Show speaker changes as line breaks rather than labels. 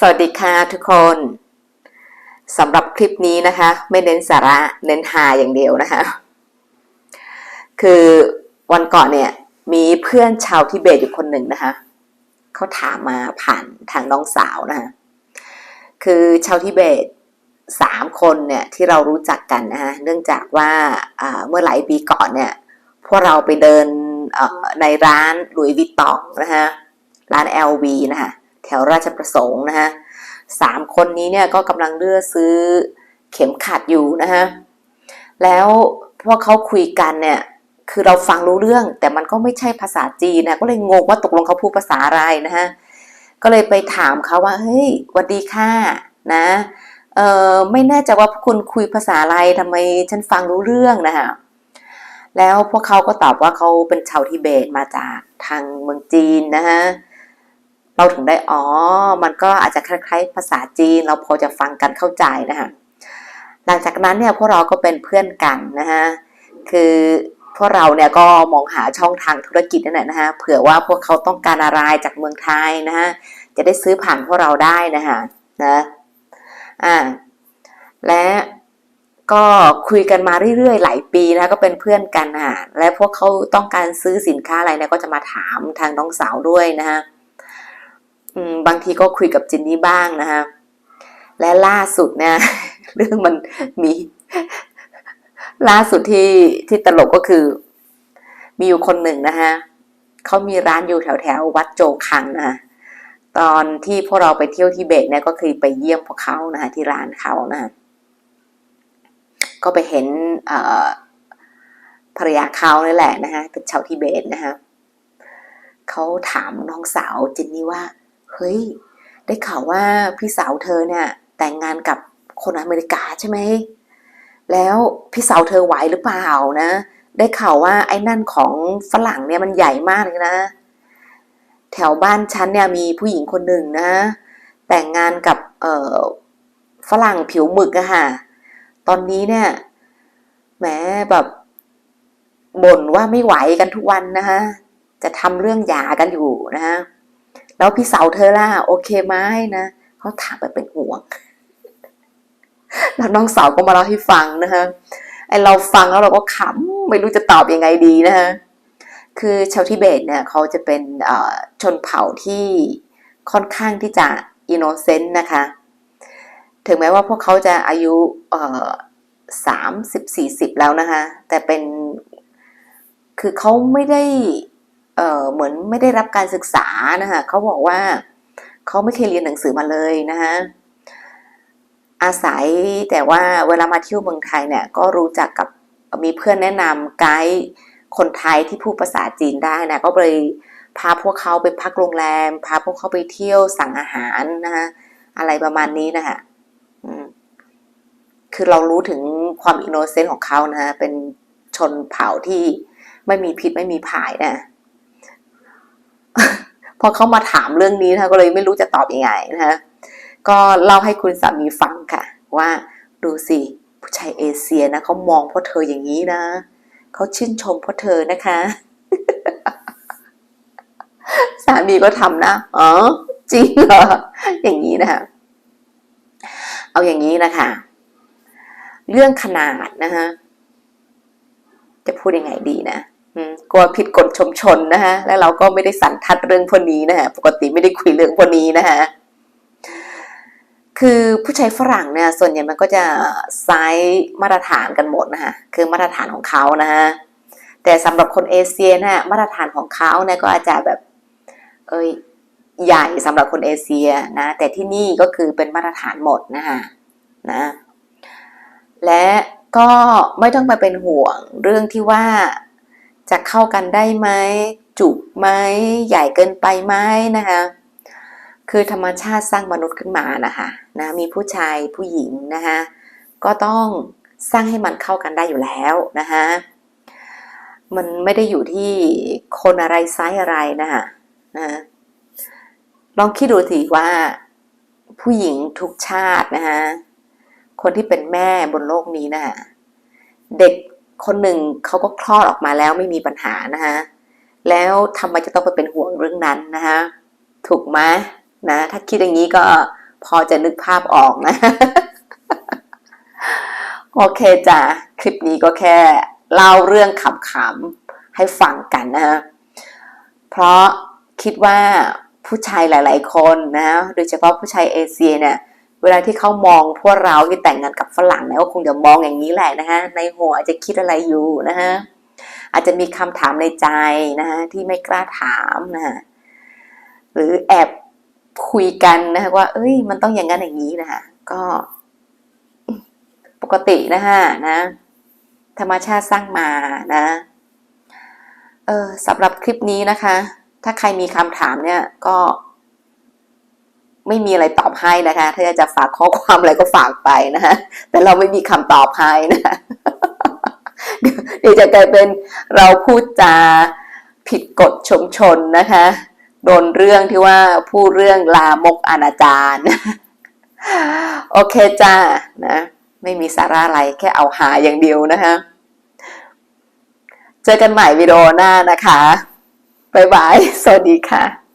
สวัสดีค่ะทุกคนสำหรับคลิปนี้นะคะ ไม่เน้นสาระเน้นหาอย่างเดียวนะคะ คือวันก่อนเนี่ยมีเพื่อนชาวทิเบตอยู่คนหนึ่งนะคะเขาถามมาผ่านทางน้องสาวนะคะคือชาวทิเบตสามคนเนี่ยที่เรารู้จักกันนะคะเนื่องจากว่าเมื่อหลายปีก่อนเนี่ยพวกเราไปเดินในร้านหลุยวิตตองนะคะร้าน LV นะคะ แถวราชประสงค์นะคะสามคนนี้เนี่ยก็กำลังเลือกซื้อเข็มขัดอยู่นะคะแล้วพวกเขาคุยกันเนี่ยคือเราฟังรู้เรื่อง แต่มันก็ไม่ใช่ภาษาจีนนะก็เลยงงว่าตกลงเขาพูดภาษาอะไรนะคะก็เลยไปถามเขาว่าเฮ้ยวัดดีค่ะนะเออไม่แน่ใจว่าพวกคุณคุยภาษาอะไรทำไมฉันฟังรู้เรื่องนะคะแล้วพวกเขาก็ตอบว่าเขาเป็นชาวทิเบตมาจากทางเมืองจีนนะคะ เราถึงได้อ๋อ มันก็อาจจะคล้ายๆ ภาษาจีน เราพอจะฟังกันเข้าใจนะคะหลังจากนั้นเนี่ยพวกเราก็เป็นเพื่อนกันนะคะคือพวกเราเนี่ยก็มองหาช่องทางธุรกิจนั่นแหละนะคะเผื่อว่าพวกเขาต้องการอะไรจากเมืองไทยนะคะจะได้ซื้อผ่านพวกเราได้นะคะนะอ่าและก็คุยกันมาเรื่อยๆ หลายปีนะก็เป็นเพื่อนกันค่ะและพวกเขาต้องการซื้อสินค้าอะไรเนี่ยก็จะมาถามทางน้องสาวด้วยนะคะ บางทีก็คุยกับจินนี่บ้างนะคะและล่าสุดเนี่ย เรื่องมันมี ล่าสุดที่ที่ตลกก็คือ มีอยู่คนหนึ่งนะคะเขามีร้านอยู่แถวแถววัดโจคังนะคะตอนที่พวกเราไปเที่ยวที่เบตเนี่ยก็คือไปเยี่ยมพวกเขานะคะที่ร้านเขานะคะก็ไปเห็นภรรยาเขานี่แหละนะคะเป็นชาวทิเบตนะคะเขาถามน้องสาวจินนี่ว่า เฮ้ย ได้ข่าวว่าพี่สาวเธอเนี่ย แต่งงานกับคนอเมริกาใช่ไหม แล้วพี่สาวเธอไหวหรือเปล่านะ ได้ข่าวว่าไอ้นั่นของฝรั่งเนี่ยมันใหญ่มากเลยนะ แถวบ้านฉันเนี่ยมีผู้หญิงคนหนึ่งนะ แต่งงานกับเออฝรั่งผิวหมึกอะค่ะ ตอนนี้เนี่ยแหมแบบบ่นว่าไม่ไหวกันทุกวันนะคะจะทำเรื่องหย่ากันอยู่นะคะ แล้วพี่สาวเธอล่ะโอเคไหมนะเขาถามแบบเป็นห่วงแล้วน้องสาวก็มาเล่าให้ฟังนะคะไอเราฟังแล้วเราก็ขำไม่รู้จะตอบยังไงดีนะคะคือชาวทิเบตเนี่ยเขาจะเป็นชนเผ่าที่ค่อนข้างที่จะอินโนเซนต์นะคะ ถึงแม้ว่าพวกเขาจะอายุสามสิบสี่สิบแล้วนะคะ แต่เป็นคือเขาไม่ได้ เอ่อเหมือนไม่ได้รับการศึกษานะคะเขาบอกว่าเขาไม่เคยเรียนหนังสือมาเลยนะคะอาศัยแต่ว่าเวลามาเที่ยวเมืองไทยเนี่ยก็รู้จักกับมีเพื่อนแนะนำไกด์คนไทยที่พูดภาษาจีนได้นะก็เลยพาพวกเขาไปพักโรงแรม พาพวกเขาไปเที่ยวสั่งอาหารนะคะอะไรประมาณนี้นะคะคือเรารู้ถึงความอินโนเซนต์ของเขานะเป็นชนเผ่าที่ไม่มีพิษไม่มีภายนะ พอเขามาถามเรื่องนี้นะคะก็เลยไม่รู้จะตอบอยังไงนะคะก็เล่าให้คุณสามีฟังค่ะ ว่าดูสิผู้ชายเอเชียนะเขามองเพราะเธออย่างนี้นะเขาชื่นชมเพราะเธอนะคะ สามีก็ทำนะอ๋อจริงเหรออย่างนี้นะคะเอาอย่างนี้นะคะ เรื่องขนาดนะคะจะพูดยังไงดีนะ กลัวผิดกฎชมชนนะคะแล้วเราก็ไม่ได้สันทัดเรื่องพวกนี้นะคะปกติไม่ได้คุยเรื่องพวกนี้นะคะคือผู้ใช้ฝรั่งเนี่ยส่วนใหญ่มันก็จะไซส์มาตรฐานกันหมดนะคะคือมาตรฐานของเขานะคะแต่สำหรับคนเอเชียนะมาตรฐานของเขาเนี่ยก็อาจจะแบบเอ้ยใหญ่สำหรับคนเอเชียนะแต่ที่นี่ก็คือเป็นมาตรฐานหมดนะคะนะและก็ไม่ต้องไปเป็นห่วงเรื่องที่ว่า จะเข้ากันได้ไหมจุกไหมใหญ่เกินไปไหมนะคะ คือธรรมชาติสร้างมนุษย์ขึ้นมานะคะนะมีผู้ชายผู้หญิงนะคะก็ต้องสร้างให้มันเข้ากันได้อยู่แล้วนะคะมันไม่ได้อยู่ที่คนอะไรไซส์อะไรนะคะนะลองคิดดูสิว่าผู้หญิงทุกชาตินะคะคนที่เป็นแม่บนโลกนี้นะคะเด็ก คนหนึ่งเขาก็คลอดออกมาแล้วไม่มีปัญหานะคะแล้วทำไมจะต้องไปเป็นห่วงเรื่องนั้นนะคะถูกไหมนะถ้าคิดอย่างนี้ก็พอจะนึกภาพออกนะ โอเคจ้ะคลิปนี้ก็แค่เล่าเรื่องขำๆให้ฟังกันนะฮะเพราะคิดว่าผู้ชายหลาย ๆ คนนะโดยเฉพาะผู้ชายเอเชียเนี่ย เวลาที่เขามองพวกเราที่แต่งงานกับฝรั่งเนี่ยก็คงจะมองอย่างนี้แหละนะฮะในหัวจะคิดอะไรอยู่นะฮะอาจจะมีคำถามในใจนะฮะที่ไม่กล้าถามนะฮะหรือแอบคุยกันนะฮะว่า เอ้ย มันต้องอย่างนั้นอย่างนี้นะฮะก็ปกตินะฮะนะธรรมชาติสร้างมานะเออสำหรับคลิปนี้นะคะ ถ้าใครมีคำถามเนี่ยก็ ไม่มีอะไรตอบให้นะคะ ถ้าอยากจะฝากข้อความอะไรก็ฝากไปนะคะแต่เราไม่มีคำตอบให้นะคะเดี๋ยวจะกลายเป็นเราพูดจาผิดกฎชมชนนะคะโดนเรื่องที่ว่าพูดเรื่องลามกอนาจารโอเคจ้านะไม่มีสาระอะไรแค่เอาหาอย่างเดียวนะคะเจอกันใหม่วิดีโอหน้านะคะ บ๊ายบาย สวัสดีค่ะ